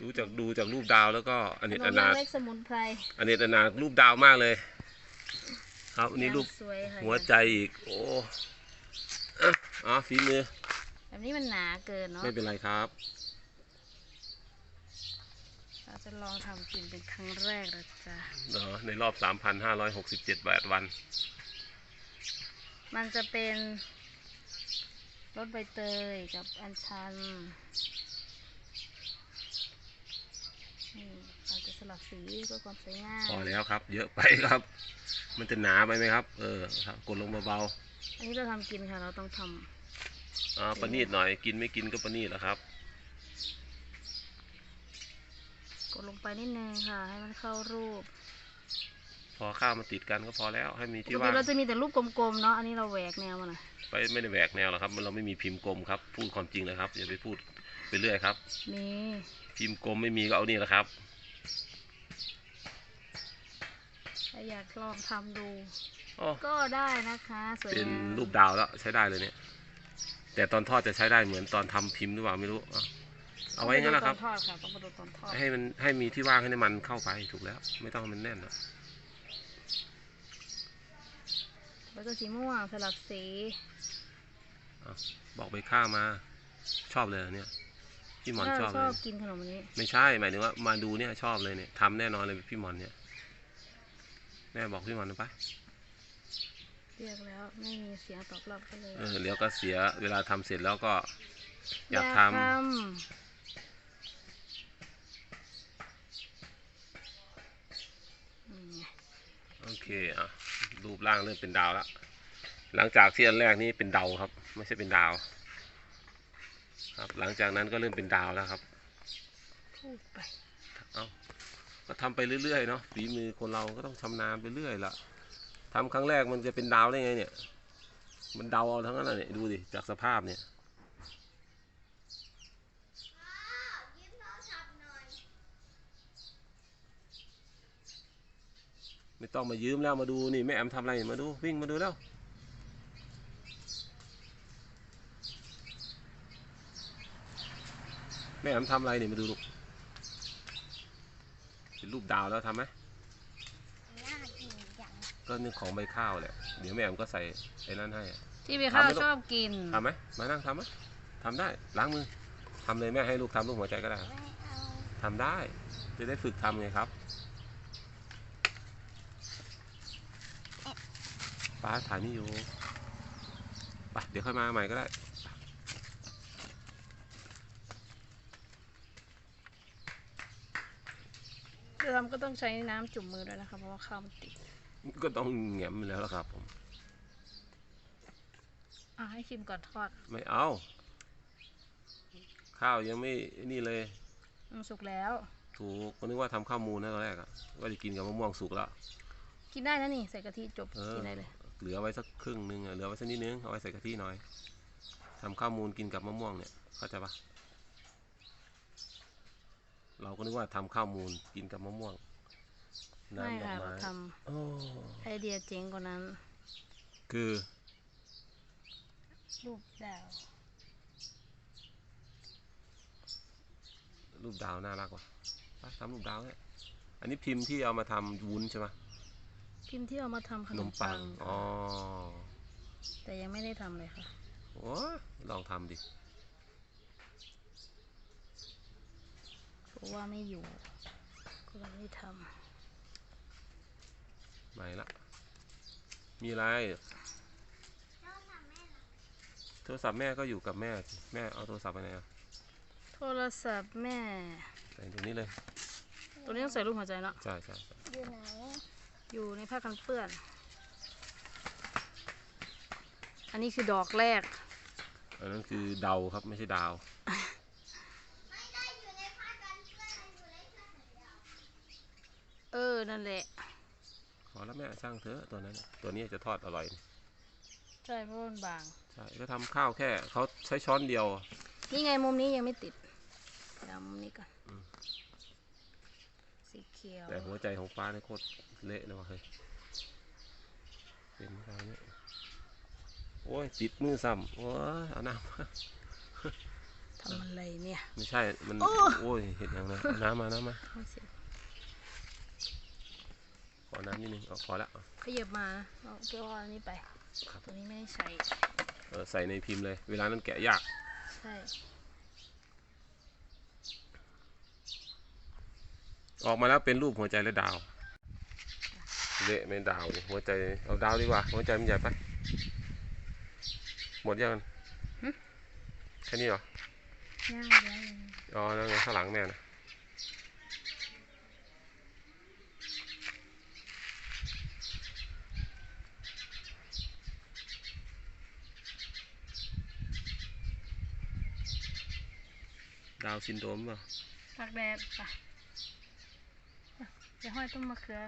ดูจากดูจากรูปดาวแล้วก็อเนขกนอมนาถเล็กๆสมุนไพรอเนกอนาถรูปดาวมากเลย ครับอันนี้รูปสวยค่ะหัวใจอีก โอ้อะอ๋อฝีมือ แบบนี้มันหนาเกินเนาะไม่เป็นไรครับ เราจะลองทำกินเป็นครั้งแรกนะจ๊ะเนาะในรอบ 3,567แปดวัน มันจะเป็นรสใบเตยกับอัญชันนี่ เราจะสลับสีเพื่อความสวยงามพอแล้วครับ เยอะไปครับ มันจะหนาไปไหมครับ เออครับกดลงเบาอันนี้เราทำกินค่ะ เราต้องทำๆอ่าประณีตหน่อยกินไม่กินก็ประณีตแหละครับ กดลงไปนิดนึงค่ะ ให้มันเข้ารูปพอข้าวมันติดกันก็พอแล้วให้มีปที่กติว่างเราจะมีแต่รูปกลมๆเนาะอันนี้เราแหวกแนวมาหน่อยไปไม่ได้แหวกแนวหรอกครับมันเราไม่มีพิมพ์กลมครับ พูดความจริงเลยครับอย่าไปพูดไปเรื่อยครับ นี่พิมพ์กลมไม่มีก็เอานี่แหละครับ ถ้าอยากลองทำดูอ๋อก็ได้นะคะสวยเป็นงามรูปดาวแล้วใช้ได้เลยเนี่ย แต่ตอนทอดจะใช้ได้เหมือนตอนทำพิมพ์หรือเปล่าไม่รู้อะเอาไว้งั้นแหละครับ ต้องไปดูตอนทอดค่ะต้องไปดูตอนทอดให้มันให้มีที่ว่างให้น้ำมันเข้าไปถูกแล้ว ไม่ต้องให้มันแน่นนะแล้วก็สีม่วงสลับสีอะบอกไปข้าวมา ชอบเลยเหรอเนี่ยพี่หมอนชอบชเลอยบกินขนมอันนี้ไม่ใช่หมายถึงว่ามาดูเนี่ยชอบเลยเนี่ยทำแน่นอนเลยพี่หมอนเนี่ย แม่บอกพี่หมอนนะปะเรียกแล้วไม่มีเสียงตอบรับก็เลยเออเดี๋ยวก็เสียเวลาทำเสร็จแล้วก็อยากทำอืมโอเคอะรูปร่างเริ่มเป็นดาวแล้ว หลังจากที่อันแรกนี้เป็นดาวครับ ไม่ใช่เป็นดาว ครับ หลังจากนั้นก็เริ่มเป็นดาวแล้วครับพูดไป เอา ก็ทำไปเรื่อยๆเนาะฝีมือคนเราก็ต้องชำนาญไปเรื่อยละทำครั้งแรกมันจะเป็นดาวได้ไงเนี่ย มันเดาเอาทั้งนั้นน่ะเนี่ยดูดิจากสภาพเนี่ยไม่ต้องมายืมแล้วมาดูนี่แม่แอมทำอะไรมาดูวิ่งมาดูแล้วแม่แอมทำอะไรนี่มาดูลูก เป็นรูปดาวแล้วทำไหมน่ากินจังก็นึกของใบข้าวแหละเดี๋ยวแม่แอมก็ใส่ไอ้นั่นให้อะ ที่พี่ข้าวทำไหมลูกชอบกิน ทำไหมมานั่งทำไหมทำได้ล้างมือทำเลยแม่ให้ลูกทำลูกหัวใจก็ได้ไม่เอาทำได้จะได้ฝึกทำไงครับป้าถ่ายนี่อยู่ไปเดี๋ยวค่อยมาใหม่ก็ได้ จะทำก็ต้องใช้น้ำจุ่มมือด้วยนะคะเพราะว่าข้าวมันติดก็ต้องแง้มแล้วล่ะครับผม อะให้ชิมก่อนทอดไม่เอา ข้าวยังไม่นี่เลย มันสุกแล้ว ถูกก็นึกว่าทำข้าวมูลนะตอนแรกอะว่าจะกินกับมะม่วงสุกแล้วกินได้นะนี่ใส่กะทิจบเออกินได้เลย เหลือไว้สักครึ่งหนึงอะเหลือไว้สักนิดนึงเอาไว้ใส่กะทิหน่อยทำข้าวมูลกินกับมะม่วงเนี่ยเข้าใจปะ เราก็นึกว่าทำข้าวมูลกินกับมะม่วงไม่น้ำดอกค่ะเราไม้ทโอ้ำไอเดียเจ๋งกว่านั้น คือรูปดาวรูปดาวน่ารักว่ะไปทำรูปดาวเนี่ยอันนี้พิมพ์ที่เอามาทำวุ้นใช่ไหมพิมพ์ที่เอามาทำขขนนมมปัปังงค่ะอ๋อแต่ยังไม่ได้ทำเลยค่ะ โอ้ยลองทำดิ เพ ราะว่าไม่อยู่ ก็เลยไม่ทไม่ละ มีอะไรโทรศัพท์แม่ก็อยู่กับแม่สิแม่เอาโทรศัพท์ไปไหนอะำโทรศัพท์แม่ ใส่ตรงนี้เลยตัวนี้ต้องใส่รูปหัวใจเนาะใช่ใช่ใช่อยู่ไหนอยู่ในผ้ากันเปื้อน อันนี้คือดอกแรกอันนั้นคือเดาครับไม่ใช่ดาว ไม่ได้อยู่ในผ้ากันเปื้อนอยู่ในผ้ากันยาว เออ นั่นแหละขอแล้วแม่ช่างเถอะตัวนั้นน่ะตัวนี้จะทอดอร่อย ใช่เพราะมันบาง ใช่ก็ทำข้าวแค่เขาใช้ช้อนเดียว นี่ไงมุมนี้ยังไม่ติดเดี๋ยวเอามุมนี้ก่อนอืม สีเขียวแต่หัวใจของฟ้าเนี่ยโคตรเละเลยว่ะเฮ้ยเป็นอะไรเนี่ยโอ้ยติดมือซ้ำโอ้ยเอาน้ำทำอะไรเนี่ย ไม่ใช่มันโอ้ โอ้ยเห็นยังนะเอาน้ำมาน้ำมาไม่เสร็จ ขอน้ำนิดนึงเอาขอละเอาขยับมาเอาเกี่ยวอันนี้ไปครับตัวนี้ไม่ได้ใส่เออใส่ในพิมพ์เลย เวลานั้นแกะยากใช่ออกมาแล้วเป็นรูปหัวใจและดาวเละเป็นดาวดิหัวใจเอาดาวดีกว่า หัวใจมันใหญ่ไปหมดยังแค่นี้เหรอย่างได้อ๋อนั่นไงข้างหลังแม่นะ ดาวซินโดมเปล่าตากแดดป่ะจะห้อยต้นมะเขือ